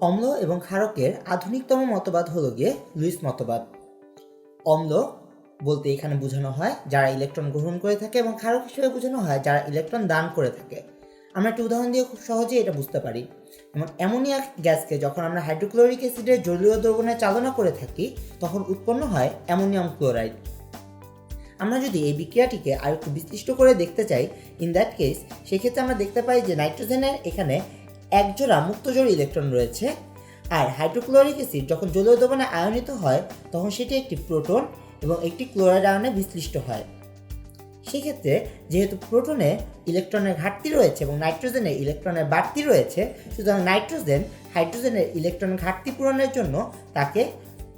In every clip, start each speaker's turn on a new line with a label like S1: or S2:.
S1: অম্ল এবং ক্ষারকের আধুনিকতম মতবাদ হলো গিয়ে লুইস মতবাদ। অম্ল বলতে এখানে বোঝানো হয় যারা ইলেকট্রন গ্রহণ করে থাকে এবং ক্ষারক হিসেবে বোঝানো হয় যারা ইলেকট্রন দান করে থাকে। আমরা একটা উদাহরণ দিয়ে খুব সহজেই এটা বুঝতে পারি। যেমন অ্যামোনিয়া গ্যাসকে যখন আমরা হাইড্রোক্লোরিক অ্যাসিডের জলীয় দ্রবণে চালনা করে থাকি, তখন উৎপন্ন হয় অ্যামোনিয়াম ক্লোরাইড। আমরা যদি এই বিক্রিয়াটিকে আর একটু করে দেখতে চাই ইন দ্যাট কেস সেক্ষেত্রে আমরা দেখতে পাই যে নাইট্রোজেনের এখানে একজোড়া মুক্তজোড় ইলেকট্রন রয়েছে আর হাইড্রোক্লোরিক অ্যাসিড যখন জলীয় দ্রবণে আয়নিত হয়, তখন সেটি একটি প্রোটন এবং একটি ক্লোরাইড আয়নে বিশ্লিষ্ট হয়। সেক্ষেত্রে যেহেতু প্রোটনে ইলেকট্রনের ঘাটতি রয়েছে এবং নাইট্রোজেনে ইলেকট্রনের বাড়তি রয়েছে, সুতরাং নাইট্রোজেন হাইড্রোজেনের ইলেকট্রন ঘাটতি পূরণের জন্য তাকে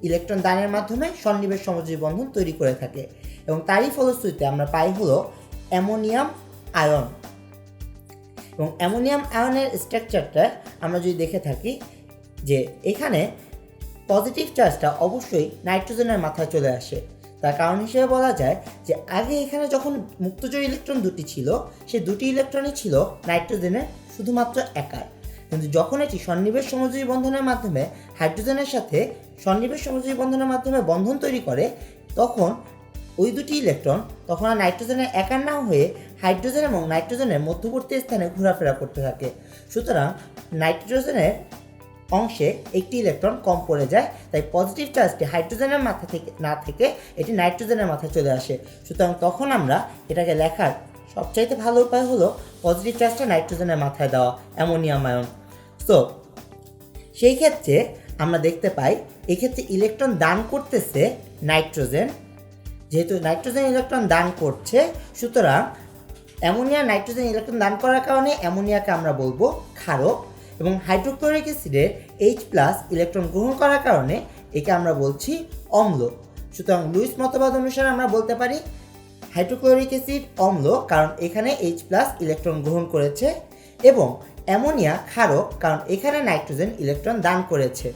S1: ইলেকট্রন দানের মাধ্যমে সন্নিবেশ সমযোজী বন্ধন তৈরি করে থাকে এবং তারই ফলশ্রুতিতে আমরা পাই হলো অ্যামোনিয়াম আয়ন। এবং অ্যামোনিয়াম আয়নের স্ট্রাকচারটা আমরা যদি দেখে থাকি যে এখানে পজিটিভ চার্জটা অবশ্যই নাইট্রোজেনের মাথায় চলে আসে। তার কারণ হিসেবে বলা যায় যে আগে এখানে যখন মুক্তজোড় ইলেকট্রন দুটি ছিল সে দুটি ইলেকট্রনই ছিল নাইট্রোজেনের শুধুমাত্র একার। কিন্তু যখন এটি সন্নিবেশ সমযোজী বন্ধনের মাধ্যমে হাইড্রোজেনের সাথে সন্নিবেশ সমযোজী বন্ধনের মাধ্যমে বন্ধন তৈরি করে, তখন ওই দুটি ইলেকট্রন তখন আর নাইট্রোজেনের একার না হয়ে হাইড্রোজেন এবং নাইট্রোজেনের মধ্যবর্তী স্থানে ঘোরাফেরা করতে থাকে। সুতরাং নাইট্রোজেনের অংশে একটি ইলেকট্রন কম পড়ে যায়, তাই পজিটিভ চার্জটি হাইড্রোজেনের মাথা থেকে, না থেকে এটি নাইট্রোজেনের মাথায় চলে আসে। সুতরাং তখন আমরা এটাকে লেখার সবচাইতে ভালো উপায় হলো পজিটিভ চার্জটা নাইট্রোজেনের মাথায় দেওয়া, অ্যামোনিয়াম আয়ন। সো সেই ক্ষেত্রে আমরা দেখতে পাই, এক্ষেত্রে ইলেকট্রন দান করতেছে নাইট্রোজেন। যেহেতু নাইট্রোজেন ইলেকট্রন দান করছে, সুতরাং অ্যামোনিয়া, নাইট্রোজেন ইলেকট্রন দান করার কারণে অ্যামোনিয়াকে আমরা বলব ক্ষারক এবং হাইড্রোক্লোরিক অ্যাসিডের এইচ প্লাস ইলেকট্রন গ্রহণ করার কারণে একে আমরা বলছি অম্ল। সুতরাং লুইস মতবাদ অনুসারে আমরা বলতে পারি হাইড্রোক্লোরিক অ্যাসিড অম্ল, কারণ এখানে এইচ প্লাস ইলেকট্রন গ্রহণ করেছে এবং অ্যামোনিয়া ক্ষারক, কারণ এখানে নাইট্রোজেন ইলেকট্রন দান করেছে।